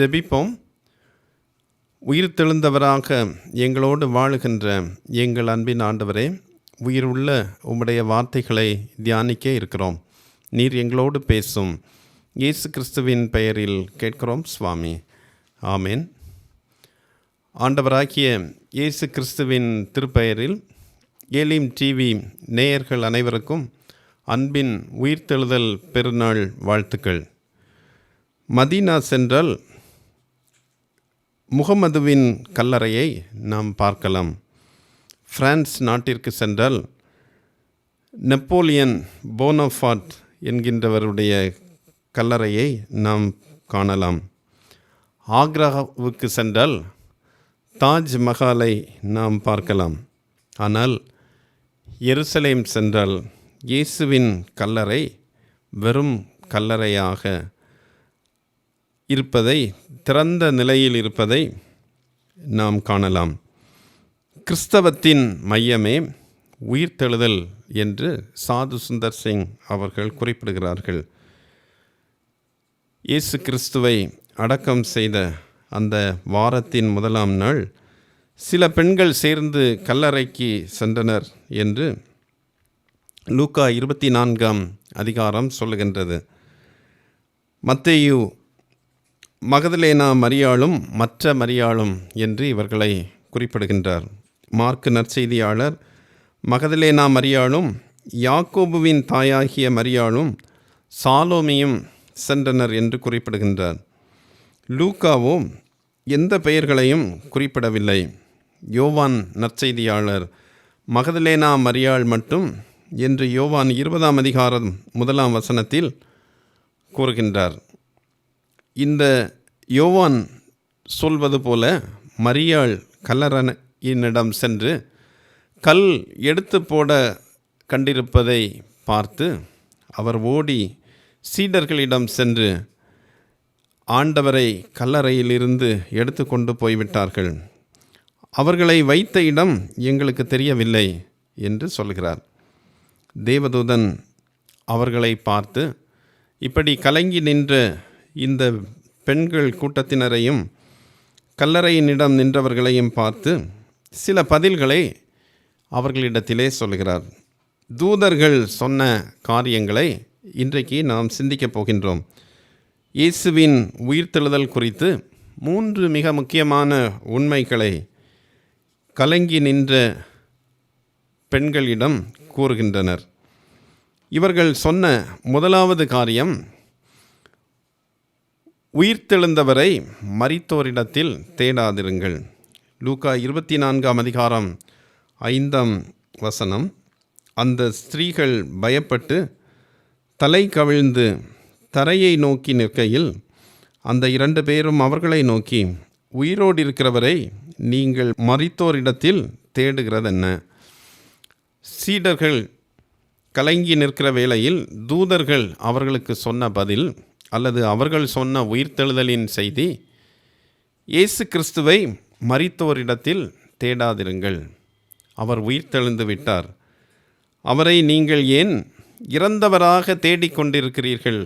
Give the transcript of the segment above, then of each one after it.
ஜெபிப்போம். உயிர் தெழுந்தவராக எங்களோடு வாழுகின்ற எங்கள் அன்பின் ஆண்டவரே உயிர் உள்ள உம்முடைய வார்த்தைகளை தியானிக்க இருக்கிறோம். நீர் எங்களோடு பேசும். இயேசு கிறிஸ்துவின் பெயரில் கேட்கிறோம் சுவாமி. ஆமேன். ஆண்டவராகிய இயேசு கிறிஸ்துவின் திருப்பெயரில் ஏலிம் டிவி நேயர்கள் அனைவருக்கும் அன்பின் உயிர்த்தெழுதல் பெருநாள் வாழ்த்துக்கள். மதீனா சென்றால் முகமதுவின் கல்லறையை நாம் பார்க்கலாம். பிரான்ஸ் நாட்டிற்கு சென்றால் நெப்போலியன் போனோஃபாட் என்கின்றவருடைய கல்லறையை நாம் காணலாம். ஆக்ராவுக்கு சென்றால் தாஜ் மஹாலை நாம் பார்க்கலாம். ஆனால் எருசலேம் சென்றால் இயேசுவின் கல்லறை வெறும் கல்லறையாக இருப்பதை திறந்த நிலையில் இருப்பதை நாம் காணலாம். கிறிஸ்தவத்தின் மையமே உயிர்த்தெழுதல் என்று சாது சுந்தர் சிங் அவர்கள் குறிப்பிடுகிறார்கள். இயேசு கிறிஸ்துவை அடக்கம் செய்த அந்த வாரத்தின் முதலாம் நாள் சில பெண்கள் சேர்ந்து கல்லறைக்கு சென்றனர் என்று லூக்கா இருபத்தி நான்காம் அதிகாரம் சொல்லுகின்றது. மத்தேயு மகதலேனா மரியாளும் மற்ற மரியாளும் என்று இவர்களை குறிப்பிடுகின்றார். மார்க் நற்செய்தியாளர் மகதலேனா மரியாளும் யாக்கோபுவின் தாயாகிய மரியாளும் சாலோமியும் சென்றனர் என்று குறிப்பிடுகின்றார். லூக்காவோ எந்த பெயர்களையும் குறிப்பிடவில்லை. யோவான் நற்செய்தியாளர் மகதலேனா மரியாள் மட்டும் என்று யோவான் இருபதாம் அதிகாரம் முதலாம் வசனத்தில் கூறுகின்றார். இந்த யோவான் சொல்வது போல மரியாள் கல்லறையினிடம் சென்று கல் எடுத்து போட கண்டிருப்பதை பார்த்து அவர் ஓடி சீடர்களிடம் சென்று ஆண்டவரை கல்லறையிலிருந்து எடுத்து கொண்டு போய்விட்டார்கள். அவர்களை வைத்த இடம் எங்களுக்கு தெரியவில்லை என்று சொல்கிறார். தேவதூதன் அவர்களை பார்த்து இப்படி கலங்கி நின்ற இந்த பெண்கள் கூட்டத்தினரையும் கல்லறையினிடம் நின்றவர்களையும் பார்த்து சில பதில்களை அவர்களிடத்திலே சொல்கிறார். தூதர்கள் சொன்ன காரியங்களை இன்றைக்கு நாம் சிந்திக்கப் போகின்றோம். இயேசுவின் உயிர்த்தெழுதல் குறித்து மூன்று மிக முக்கியமான உண்மைகளை கலங்கி நின்ற பெண்களிடம் கூறுகின்றனர். இவர்கள் சொன்ன முதலாவது காரியம் உயிர்த்தெழுந்தவரை மறித்தோரிடத்தில் தேடாதிருங்கள். லூக்கா இருபத்தி நான்காம் அதிகாரம் ஐந்தாம் வசனம். அந்த ஸ்திரீகள் பயப்பட்டு தலை கவிழ்ந்து தரையை நோக்கி நிற்கையில் அந்த இரண்டு பேரும் அவர்களை நோக்கி உயிரோடு இருக்கிறவரை நீங்கள் மறித்தோரிடத்தில் தேடுகிறதென்ன? சீடர்கள் கலங்கி நிற்கிற வேளையில் தூதர்கள் அவர்களுக்கு சொன்ன பதில் அல்லது அவர்கள் சொன்ன உயிர்த்தெழுதலின் செய்தி இயேசு கிறிஸ்துவை மறித்தோரிடத்தில் தேடாதிருங்கள். அவர் உயிர்த்தெழுந்து விட்டார். அவரை நீங்கள் ஏன் இறந்தவராக தேடிக்கொண்டிருக்கிறீர்கள்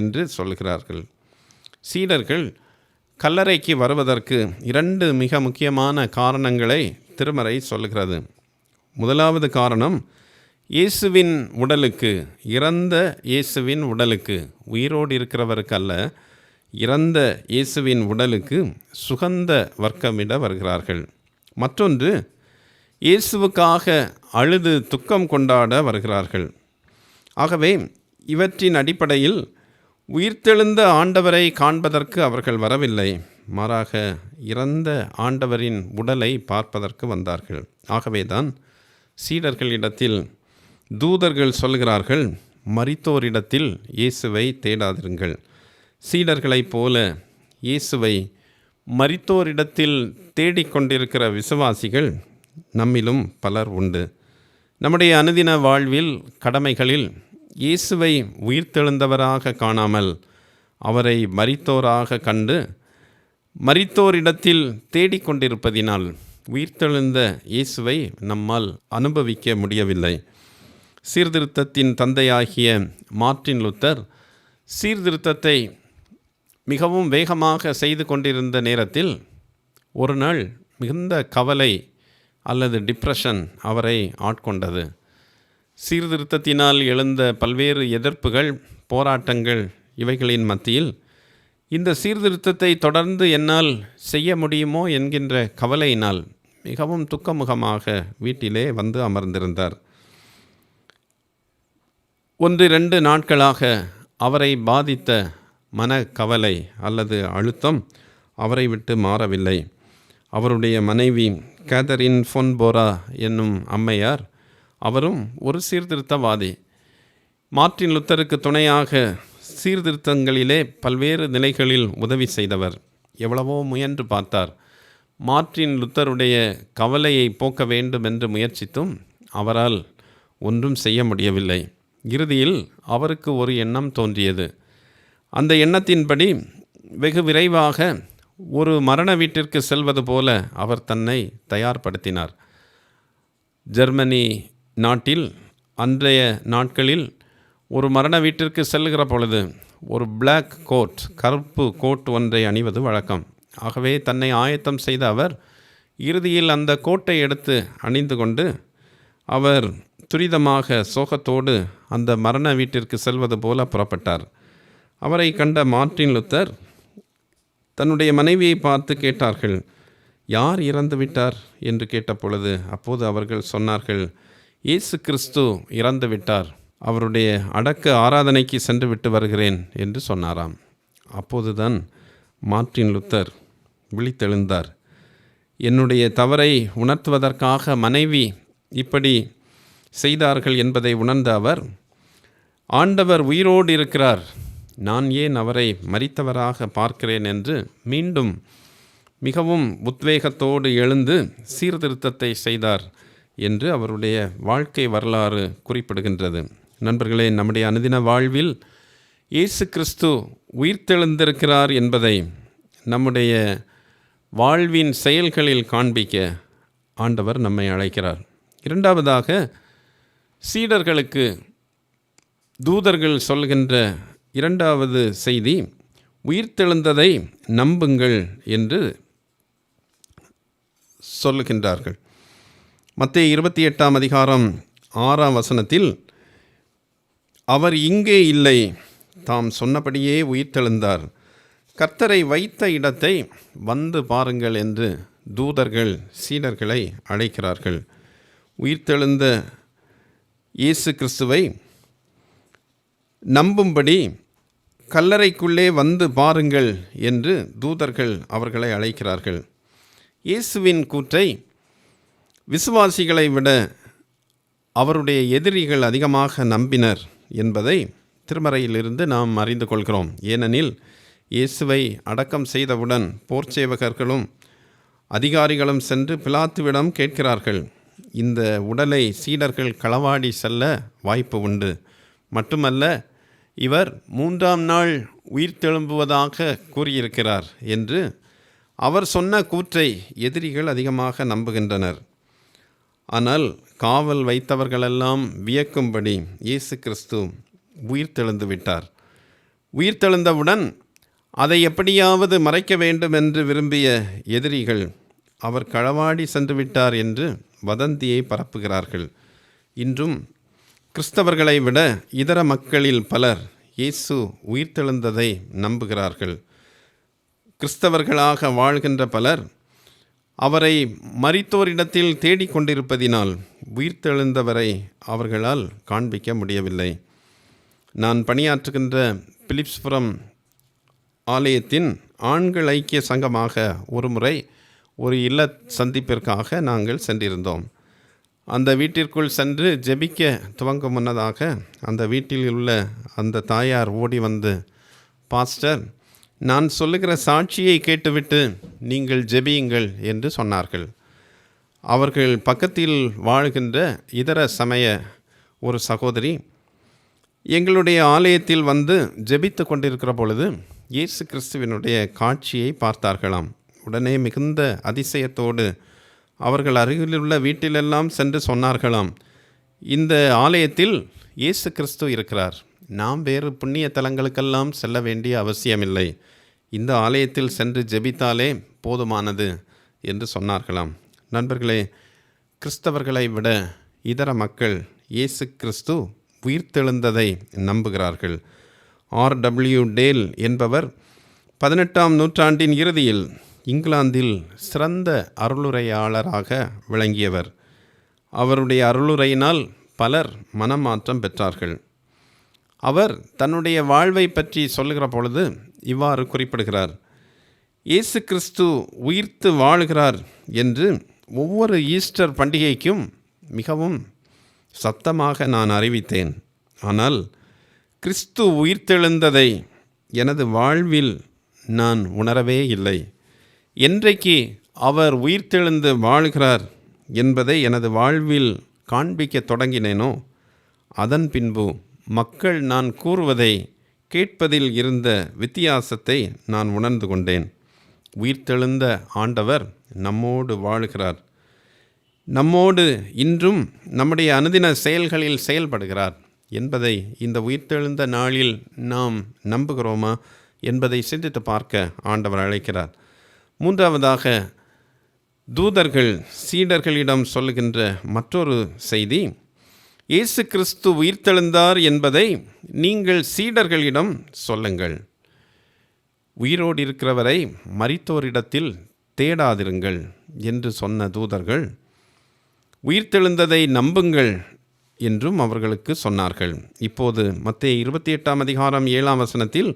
என்று சொல்கிறார்கள். சீடர்கள் கல்லறைக்கு வருவதற்கு இரண்டு மிக முக்கியமான காரணங்களை திருமறை சொல்கிறது முதலாவது காரணம் இயேசுவின் உடலுக்கு இறந்த இயேசுவின் உடலுக்கு உயிரோடு இருக்கிறவருக்கு அல்ல இறந்த இயேசுவின் உடலுக்கு சுகந்த வர்க்கமிட வருகிறார்கள். மற்றொன்று இயேசுவுக்காக அழுது துக்கம் கொண்டாட வருகிறார்கள். ஆகவே இவற்றின் அடிப்படையில் உயிர்த்தெழுந்த ஆண்டவரை காண்பதற்கு அவர்கள் வரவில்லை. மாறாக இறந்த ஆண்டவரின் உடலை பார்ப்பதற்கு வந்தார்கள். ஆகவேதான் சீடர்களிடத்தில் தூதர்கள் சொல்கிறார்கள் மறித்தோரிடத்தில் இயேசுவை தேடாதிருங்கள். சீடர்களைப் போல இயேசுவை மறித்தோரிடத்தில் தேடிக்கொண்டிருக்கிற விசுவாசிகள் நம்மிலும் பலர் உண்டு. நம்முடைய அனுதின வாழ்வில் கடமைகளில் இயேசுவை உயிர்த்தெழுந்தவராக காணாமல் அவரை மறித்தோராக கண்டு மறித்தோரிடத்தில் தேடிக்கொண்டிருப்பதினால் உயிர்த்தெழுந்த இயேசுவை நம்மால் அனுபவிக்க முடியவில்லை. சீர்திருத்தத்தின் தந்தையாகிய மார்ட்டின் லுத்தர் சீர்திருத்தத்தை மிகவும் வேகமாக செய்து கொண்டிருந்த நேரத்தில் ஒரு நாள் மிகுந்த கவலை அல்லது டிப்ரெஷன் அவரை ஆட்கொண்டது. சீர்திருத்தத்தினால் எழுந்த பல்வேறு எதிர்ப்புகள் போராட்டங்கள் இவைகளின் மத்தியில் இந்த சீர்திருத்தத்தை தொடர்ந்து என்னால் செய்ய முடியுமோ என்கின்ற கவலையினால் மிகவும் துக்கமுகமாக வீட்டிலே வந்து அமர்ந்திருந்தார். ஒன்று ரெண்டு நாட்களாக அவரை பாதித்த மனக்கவலை அல்லது அழுத்தம் அவரை விட்டு மாறவில்லை. அவருடைய மனைவி கேதரின் ஃபொன்போரா என்னும் அம்மையார் அவரும் ஒரு சீர்திருத்தவாதி. மார்ட்டின் லுத்தருக்கு துணையாக சீர்திருத்தங்களிலே பல்வேறு நிலைகளில் உதவி செய்தவர். எவ்வளவோ முயன்று பார்த்தார். மார்ட்டின் லுத்தருடைய கவலையை போக்க வேண்டும் என்று முயற்சித்தும் அவரால் ஒன்றும் செய்ய முடியவில்லை. இறுதியில் அவருக்கு ஒரு எண்ணம் தோன்றியது. அந்த எண்ணத்தின்படி வெகு விரைவாக ஒரு மரண வீட்டிற்கு செல்வது போல அவர் தன்னை தயார்படுத்தினார். ஜெர்மனி நாட்டில் அன்றைய நாட்களில் ஒரு மரண வீட்டிற்கு செல்கிற பொழுது ஒரு பிளாக் கோட் கருப்பு கோட் ஒன்றை அணிவது வழக்கம். ஆகவே தன்னை ஆயத்தம் செய்த அவர் இறுதியில் அந்த கோட்டை எடுத்து அணிந்து கொண்டு அவர் துரிதமாக சோகத்தோடு அந்த மரண வீட்டிற்கு செல்வது போல புறப்பட்டார். அவரை கண்ட மார்ட்டின் லுத்தர் தன்னுடைய மனைவியை பார்த்து கேட்டார்கள் யார் இறந்து விட்டார்? என்று கேட்ட பொழுது அப்போது அவர்கள் சொன்னார்கள் இயேசு கிறிஸ்து இறந்து விட்டார். அவருடைய அடக்க ஆராதனைக்கு சென்று விட்டு வருகிறேன் என்று சொன்னாராம். அப்போதுதான் மார்ட்டின் லுத்தர் விழித்தெழுந்தார். என்னுடைய தவறை உணர்த்துவதற்காக மனைவி இப்படி செய்தார்கள் என்பதை உணர்ந்த அவர் ஆண்டவர் உயிரோடு இருக்கிறார். நான் ஏன் அவரை மறித்தவராக பார்க்கிறேன்? என்று மீண்டும் மிகவும் உத்வேகத்தோடு எழுந்து சீர்திருத்தத்தை செய்தார் என்று அவருடைய வாழ்க்கை வரலாறு குறிப்பிடுகின்றது. நண்பர்களே நம்முடைய அனுதின வாழ்வில் இயேசு கிறிஸ்து உயிர்த்தெழுந்திருக்கிறார் என்பதை நம்முடைய வாழ்வின் செயல்களில் காண்பிக்க ஆண்டவர் நம்மை அழைக்கிறார். இரண்டாவதாக சீடர்களுக்கு தூதர்கள் சொல்கின்ற இரண்டாவது செய்தி உயிர்த்தெழுந்ததை நம்புங்கள் என்று சொல்லுகின்றார்கள் மத்திய இருபத்தி எட்டாம் அதிகாரம் ஆறாம் வசனத்தில் அவர் இங்கே இல்லை தாம் சொன்னபடியே உயிர்த்தெழுந்தார் கர்த்தரை வைத்த இடத்தை வந்து பாருங்கள் என்று தூதர்கள் சீடர்களை அழைக்கிறார்கள். உயிர்த்தெழுந்த இயேசு கிறிஸ்துவை நம்பும்படி கல்லறைக்குள்ளே வந்து பாருங்கள் என்று தூதர்கள் அவர்களை அழைக்கிறார்கள். இயேசுவின் கூற்றை விசுவாசிகளை விட அவருடைய எதிரிகள் அதிகமாக நம்பினர் என்பதை திருமறையிலிருந்து நாம் அறிந்து கொள்கிறோம். ஏனெனில் இயேசுவை அடக்கம் செய்தவுடன் போர்ச்சேவகர்களும் அதிகாரிகளும் சென்று பிலாத்துவிடம் கேட்கிறார்கள். இந்த உடலை சீடர்கள் களவாடி செல்ல வாய்ப்பு உண்டு. மட்டுமல்ல இவர் மூன்றாம் நாள் உயிர்த்தெழும்புவதாக கூறியிருக்கிறார் என்று அவர் சொன்ன கூற்றை எதிரிகள் அதிகமாக நம்புகின்றனர். ஆனால் காவல் வைத்தவர்களெல்லாம் வியக்கும்படி இயேசு கிறிஸ்து உயிர்த்தெழுந்து விட்டார். உயிர்த்தெழுந்தவுடன் அதை எப்படியாவது மறைக்க வேண்டும் என்று விரும்பிய எதிரிகள் அவர் களவாடி சென்று விட்டார் என்று வதந்தியை பரப்புகிறார்கள். இன்றும் கிறிஸ்தவர்களை விட இதர மக்களில் பலர் இயேசு உயிர்த்தெழுந்ததை நம்புகிறார்கள். கிறிஸ்தவர்களாக வாழ்கின்ற பலர் அவரை மறித்தோரிடத்தில் தேடிக்கொண்டிருப்பதினால் உயிர்த்தெழுந்தவரை அவர்களால் காண்பிக்க முடியவில்லை. நான் பணியாற்றுகின்ற பிலிப்ஸ்புரம் ஆலயத்தின் ஆண்கள் ஐக்கிய சங்கமாக ஒருமுறை ஒரு இல்ல சந்திப்பிற்காக நாங்கள் சென்றிருந்தோம். அந்த வீட்டிற்குள் சென்று ஜெபிக்க துவங்க முன்னதாக அந்த வீட்டில் உள்ள அந்த தாயார் ஓடி வந்து பாஸ்டர் நான் சொல்லுகிற சாட்சியை கேட்டுவிட்டு நீங்கள் ஜெபியுங்கள் என்று சொன்னார்கள். அவர்கள் பக்கத்தில் வாழ்கின்ற இதர சமய ஒரு சகோதரி எங்களுடைய ஆலயத்தில் வந்து ஜெபித்து கொண்டிருக்கிற பொழுது இயேசு கிறிஸ்துவினுடைய காட்சியை பார்த்தார்களாம். உடனே மிகுந்த அதிசயத்தோடு அவர்கள் அருகிலுள்ள வீட்டிலெல்லாம் சென்று சொன்னார்களாம் இந்த ஆலயத்தில் இயேசு கிறிஸ்து இருக்கிறார். நாம் வேறு புண்ணிய தலங்களுக்கெல்லாம் செல்ல வேண்டிய அவசியமில்லை. இந்த ஆலயத்தில் சென்று ஜெபித்தாலே போதுமானது என்று சொன்னார்களாம். நண்பர்களே கிறிஸ்தவர்களை விட இதர மக்கள் இயேசு கிறிஸ்து உயிர்த்தெழுந்ததை நம்புகிறார்கள். ஆர். டபிள்யூ. டேல் என்பவர் பதினெட்டாம் நூற்றாண்டின் இறுதியில் இங்கிலாந்தில் சிறந்த அருளுரையாளராக விளங்கியவர். அவருடைய அருளுரையினால் பலர் மனமாற்றம் பெற்றார்கள். அவர் தன்னுடைய வாழ்வை பற்றி சொல்லுகிற பொழுது இவ்வாறு குறிப்பிடுகிறார். இயேசு கிறிஸ்து உயிர்த்து வாழுகிறார் என்று ஒவ்வொரு ஈஸ்டர் பண்டிகைக்கும் மிகவும் சத்தமாக நான் அறிவித்தேன். ஆனால் கிறிஸ்து உயிர்த்தெழுந்ததை எனது வாழ்வில் நான் உணரவே இல்லை. என்றைக்கு அவர் உயிர்த்தெழுந்து வாழ்கிறார் என்பதை எனது வாழ்வில் காண்பிக்க தொடங்கினேனோ அதன் பின்பு மக்கள் நான் கூறுவதை கேட்பதில் இருந்த வித்தியாசத்தை நான் உணர்ந்து கொண்டேன். உயிர்த்தெழுந்த ஆண்டவர் நம்மோடு வாழுகிறார். நம்மோடு இன்றும் நம்முடைய அனுதின செயல்களில் செயல்படுகிறார் என்பதை இந்த உயிர்த்தெழுந்த நாளில் நாம் நம்புகிறோமா என்பதை சிந்தித்து பார்க்க ஆண்டவர் அழைக்கிறார். மூன்றாவதாக தூதர்கள் சீடர்களிடம் சொல்லுகின்ற மற்றொரு செய்தி இயேசு கிறிஸ்து உயிர்த்தெழுந்தார் என்பதை நீங்கள் சீடர்களிடம் சொல்லுங்கள். உயிரோடு இருக்கிறவரை மறித்தோரிடத்தில் தேடாதிருங்கள் என்று சொன்ன தூதர்கள் உயிர்த்தெழுந்ததை நம்புங்கள் என்றும் அவர்களுக்கு சொன்னார்கள். இப்போது மத்திய இருபத்தி எட்டாம் அதிகாரம் ஏழாம் வசனத்தில்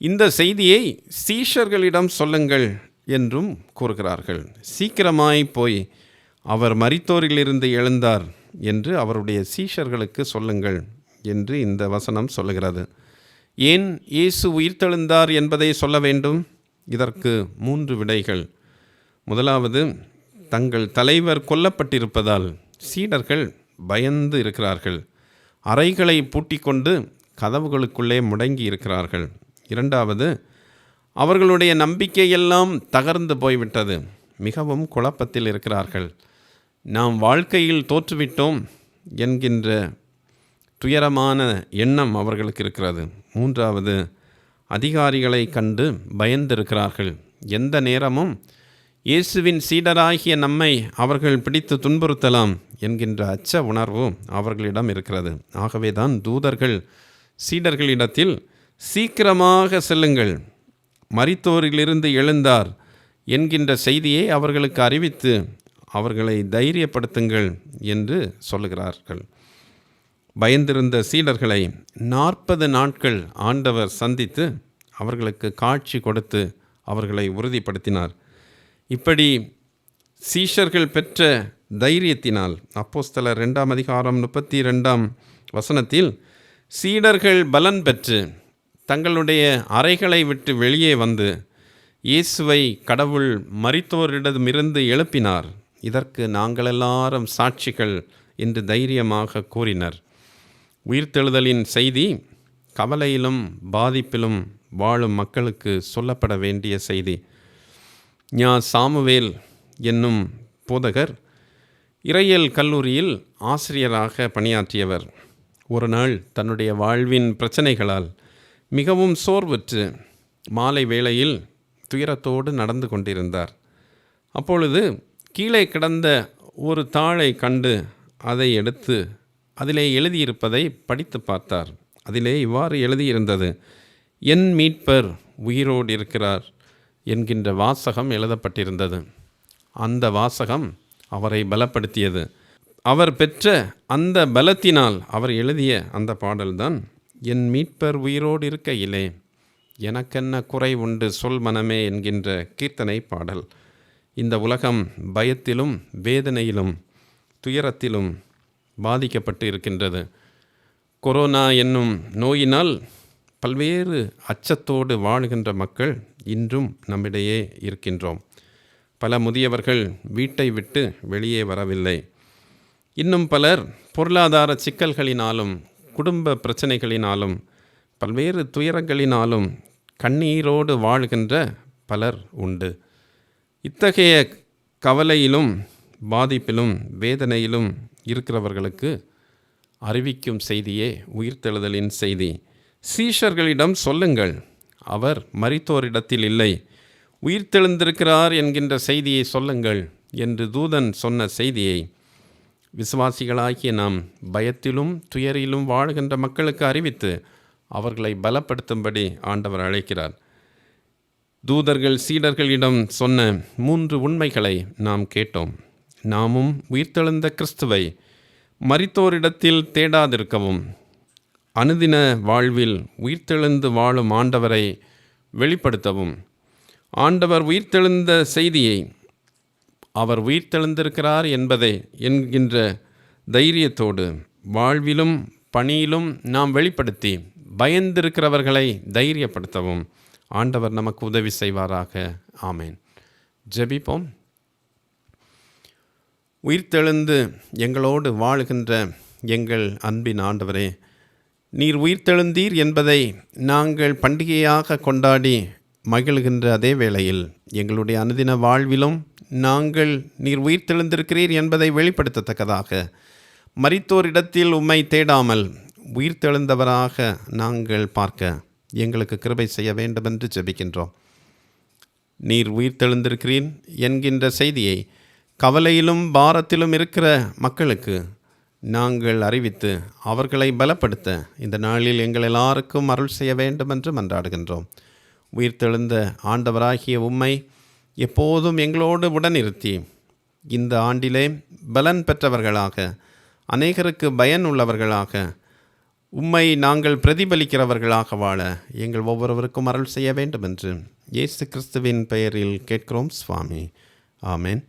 இந்த செய்தியை சீஷர்களிடம் சொல்லுங்கள் என்றும் கூறுகிறார்கள். சீக்கிரமாய் போய் அவர் மரித்தோரிலிருந்து எழுந்தார் என்று அவருடைய சீஷர்களுக்கு சொல்லுங்கள் என்று இந்த வசனம் சொல்லுகிறது. ஏன் இயேசு உயிர்த்தெழுந்தார் என்பதை சொல்ல வேண்டும்? இதற்கு மூன்று விடைகள். முதலாவது தங்கள் தலைவர் கொல்லப்பட்டிருப்பதால் சீடர்கள் பயந்து இருக்கிறார்கள். அறைகளை பூட்டிக்கொண்டு கதவுகளுக்குள்ளே முடங்கி இருக்கிறார்கள். இரண்டாவது அவர்களுடைய நம்பிக்கையெல்லாம் தகர்ந்து போய்விட்டது. மிகவும் குழப்பத்தில் இருக்கிறார்கள். நாம் வாழ்க்கையில் தோற்றுவிட்டோம் என்கின்ற துயரமான எண்ணம் அவர்களுக்கு இருக்கிறது. மூன்றாவது அதிகாரிகளை கண்டு பயந்திருக்கிறார்கள். எந்த நேரமும் இயேசுவின் சீடராகிய நம்மை அவர்கள் பிடித்து துன்புறுத்தலாம் என்கின்ற அச்ச உணர்வு அவர்களிடம் இருக்கிறது. ஆகவே தான் தூதர்கள் சீடர்களிடத்தில் சீக்கிரமாக செல்லுங்கள். மரித்தோரிலிருந்து எழுந்தார் என்கின்ற செய்தியை அவர்களுக்கு அறிவித்து அவர்களை தைரியப்படுத்துங்கள் என்று சொல்லுகிறார்கள். பயந்திருந்த சீடர்களை நாற்பது நாட்கள் ஆண்டவர் சந்தித்து அவர்களுக்கு காட்சி கொடுத்து அவர்களை உறுதிப்படுத்தினார். இப்படி சீஷர்கள் பெற்ற தைரியத்தினால் அப்போஸ்தல ரெண்டாம் அதிகாரம் முப்பத்தி ரெண்டாம் வசனத்தில் சீடர்கள் பலன் பெற்று தங்களுடைய அறைகளை விட்டு வெளியே வந்து இயேசுவை கடவுள் மறித்தோரிடமிருந்து எழுப்பினார். இதற்கு நாங்கள் எல்லாரும் சாட்சிகள் என்று தைரியமாக கூறினர். உயிர்த்தெழுதலின் செய்தி கவலையிலும் பாதிப்பிலும் வாழும் மக்களுக்கு சொல்லப்பட வேண்டிய செய்தி. ஞா சாமுவேல் என்னும் போதகர் இறையல் கல்லூரியில் ஆசிரியராக பணியாற்றியவர். ஒரு நாள் தன்னுடைய வாழ்வின் பிரச்சனைகளால் மிகவும் சோர்வுற்று மாலை வேளையில் துயரத்தோடு நடந்து கொண்டிருந்தார். அப்பொழுது கீழே கிடந்த ஒரு தாளை கண்டு அதை எடுத்து அதிலே எழுதியிருப்பதை படித்து பார்த்தார். அதிலே இவ்வாறு எழுதியிருந்தது என் மீட்பர் உயிரோடு இருக்கிறார் என்கின்ற வாசகம் எழுதப்பட்டிருந்தது. அந்த வாசகம் அவரை பலப்படுத்தியது. அவர் பெற்ற அந்த பலத்தினால் அவர் எழுதிய அந்த பாடல்தான் என் மீட்பர் உயிரோடு இருக்கையிலே எனக்கென்ன குறை உண்டு சொல் மனமே என்கின்ற கீர்த்தனை பாடல். இந்த உலகம் பயத்திலும் வேதனையிலும் துயரத்திலும் பாதிக்கப்பட்டு இருக்கின்றது. கொரோனா என்னும் நோயினால் பல்வேறு அச்சத்தோடு வாழுகின்ற மக்கள் இன்றும் நம்மிடையே இருக்கின்றோம். பல முதியவர்கள் வீட்டை விட்டு வெளியே வரவில்லை. இன்னும் பலர் பொருளாதார சிக்கல்களினாலும் குடும்ப பிரச்சனைகளினாலும் பல்வேறு துயரங்களினாலும் கண்ணீரோடு வாழ்கின்ற பலர் உண்டு. இத்தகைய கவலையிலும் பாதிப்பிலும் வேதனையிலும் இருக்கிறவர்களுக்கு அறிவிக்கும் செய்தியே உயிர்த்தெழுதலின் செய்தி. சீஷர்களிடம் சொல்லுங்கள் அவர் மறித்தோரிடத்தில் இல்லை. உயிர்த்தெழுந்திருக்கிறார் என்கின்ற செய்தியை சொல்லுங்கள் என்று தூதன் சொன்ன செய்தியை விசுவாசிகளாகிய நாம் பயத்திலும் துயரிலும் வாழ்கின்ற மக்களுக்கு அறிவித்து அவர்களை பலப்படுத்தும்படி ஆண்டவர் அழைக்கிறார். தூதர்கள் சீடர்களிடம் சொன்ன மூன்று உண்மைகளை நாம் கேட்டோம். நாமும் உயிர்த்தெழுந்த கிறிஸ்துவை மறித்தோரிடத்தில் தேடாதிருக்கவும் அனுதின வாழ்வில் உயிர்த்தெழுந்து வாழும் ஆண்டவரை வெளிப்படுத்தவும். ஆண்டவர் உயிர்த்தெழுந்த செய்தியை அவர் உயிர்த்தெழுந்திருக்கிறார் என்பதை என்கின்ற தைரியத்தோடு வாழ்விலும் பணியிலும் நாம் வெளிப்படுத்தி பயந்திருக்கிறவர்களை தைரியப்படுத்தவும் ஆண்டவர் நமக்கு உதவி செய்வாராக. ஆமேன். ஜெபிப்போம். உயிர்த்தெழுந்து எங்களோடு வாழுகின்ற எங்கள் அன்பின் ஆண்டவரே நீர் உயிர்த்தெழுந்தீர் என்பதை நாங்கள் பண்டிகையாக கொண்டாடி மகிழ்கின்ற அதே வேளையில் எங்களுடைய அனுதின வாழ்விலும் நாங்கள் நீர் உயிர்த்தெழுந்திருக்கிறீர் என்பதை வெளிப்படுத்தத்தக்கதாக. மறித்தோரிடத்தில் உம்மை தேடாமல் உயிர்த்தெழுந்தவராக நாங்கள் பார்க்க எங்களுக்கு கிருபை செய்ய வேண்டும் என்று ஜெபிக்கின்றோம். நீர் உயிர்த்தெழுந்திருக்கிறீர் என்கின்ற செய்தியை கவலையிலும் பாரத்திலும் இருக்கிற மக்களுக்கு நாங்கள் அறிவித்து அவர்களை பலப்படுத்த இந்த நாளில் எங்கள் எல்லாருக்கும் அருள் செய்ய வேண்டும் என்று மன்றாடுகின்றோம் உயிர்த்தெழுந்த ஆண்டவராகிய உம்மை எப்போதும் எங்களோடு உடனிருத்தி. இந்த ஆண்டிலே பலன் பெற்றவர்களாக அநேகருக்கு பயன் உள்ளவர்களாக உம்மை நாங்கள் பிரதிபலிக்கிறவர்களாக வாழ எங்கள் ஒவ்வொருவருக்கும் அருள் செய்ய வேண்டும் என்று இயேசு கிறிஸ்துவின் பெயரில் கேட்கிறோம் சுவாமி. ஆமேன்.